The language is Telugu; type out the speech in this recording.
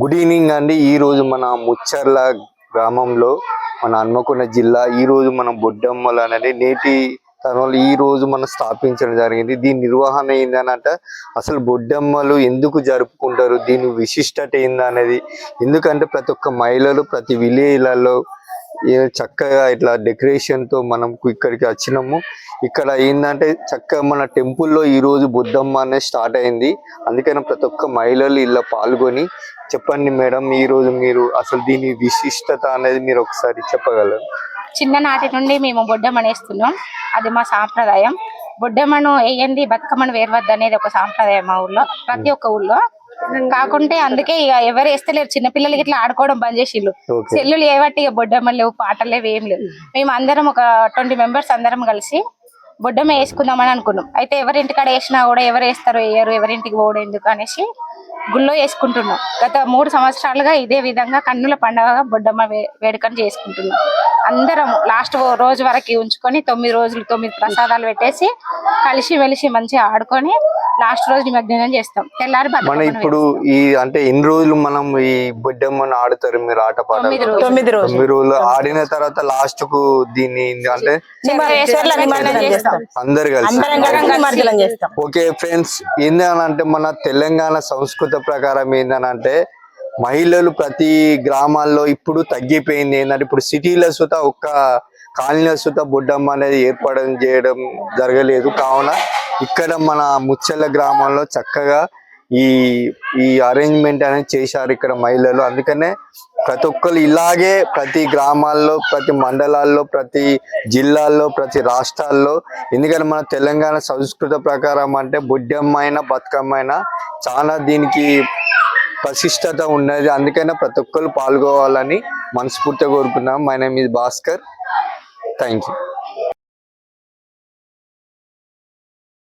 గుడ్ ఈవినింగ్ అండి. ఈ రోజు మన ముచ్చర్ల గ్రామంలో మన హన్మకొండ జిల్లా ఈ రోజు మనం బొడ్డమ్మలు అనేది నేటి తరంలో ఈ రోజు మనం స్థాపించడం జరిగింది. దీని నిర్వహణ ఏందనంటే అసలు బొడ్డమ్మలు ఎందుకు జరుపుకుంటారు? దీని విశిష్టత ఏందనేది. ఎందుకంటే ప్రతి ఒక్క మహిళలు ప్రతి విలేజ్లలో చక్కగా ఇట్లా డెకరేషన్తో మనం ఇక్కడికి వచ్చినాము. ఇక్కడ ఏంటంటే చక్కగా మన టెంపుల్లో ఈ రోజు బుద్ధమ్మ అనేది స్టార్ట్ అయింది. అందుకని ప్రతి ఒక్క మహిళలు ఇలా పాల్గొని చెప్పండి మేడం ఈ రోజు మీరు అసలు దీని విశిష్టత అనేది మీరు ఒకసారి చెప్పగలరు? చిన్ననాటి నుండి మేము బొడ్డమ్మను వేస్తున్నాం అది మా సాంప్రదాయం. బొడ్డమ్మను వేయండి బతుకమ్మను వేరవద్దు అనేది ఒక సాంప్రదాయం మా ఊళ్ళో ప్రతి ఒక్క ఊళ్ళో కాకుంటే అందుకే ఇక ఎవరు వేస్తలేరు. చిన్నపిల్లలకి ఇట్లా ఆడుకోవడం బంద్ చేసిళ్ళు. ఓకే. సెల్లులు ఏవట్టి ఇక బొడ్డమ్మలు లేవు పాటలు లేవు ఏం లేవు. మేము అందరం ఒక ట్వంటీ మెంబర్స్ అందరం కలిసి బొడ్డమ్మ వేసుకుందామని అనుకున్నాం. అయితే ఎవరి ఇంటికాడ వేసినా కూడా ఎవరు వేస్తారు వేయరు ఎవరింటికి పోవడం ఎందుకు అనేసి గుళ్ళో వేసుకుంటున్నాం. గత మూడు సంవత్సరాలుగా ఇదే విధంగా కన్నుల పండగగా బొడ్డమ్మ వే- వేడుకను చేసుకుంటున్నాం. అందరం లాస్ట్ రోజు వరకు ఉంచుకొని తొమ్మిది రోజులు తొమ్మిది ప్రసాదాలు పెట్టేసి కలిసి వెలిసి మంచిగా ఆడుకొని లాస్ట్ రోజు నిమజ్జనం చేస్తాం. తెల్లారి మన ఇప్పుడు ఈ అంటే ఎన్ని రోజులు మనం ఈ బొడ్డమ్మను ఆడుతారు మీరు ఆట పాట తొమ్మిది రోజులు. ఆడిన తర్వాత లాస్ట్కు దీన్ని అంటే అందరు కలిసి. ఓకే ఫ్రెండ్స్ ఏందనంటే మన తెలంగాణ సంస్కృతి ప్రకారం ఏందనంటే మహిళలు ప్రతి గ్రామాల్లో ఇప్పుడు తగ్గిపోయింది. ఏంటంటే ఇప్పుడు సిటీలో సుత ఒక్క కాలనీలో సుత బొడ్డమ్మ అనేది ఏర్పడడం చేయడం జరగలేదు. కావున ఇక్కడ మన ముచ్చల గ్రామంలో చక్కగా ఈ ఈ అరేంజ్మెంట్ అనేది చేశారు ఇక్కడ మహిళలు. అందుకనే ప్రతి ఒక్కరు ఇలాగే ప్రతి గ్రామాల్లో ప్రతి మండలాల్లో ప్రతి జిల్లాల్లో ప్రతి రాష్ట్రాల్లో ఎందుకంటే మన తెలంగాణ సంస్కృత ప్రకారం అంటే బుడ్డమ్మైన బతుకమ్మైన బతుకమ్మ అయినా చాలా దీనికి ప్రశిష్టత ఉన్నది. అందుకనే ప్రతి ఒక్కరు పాల్గొవాలని మనస్ఫూర్తిగా కోరుకున్నాం my name is Bhaskar thank you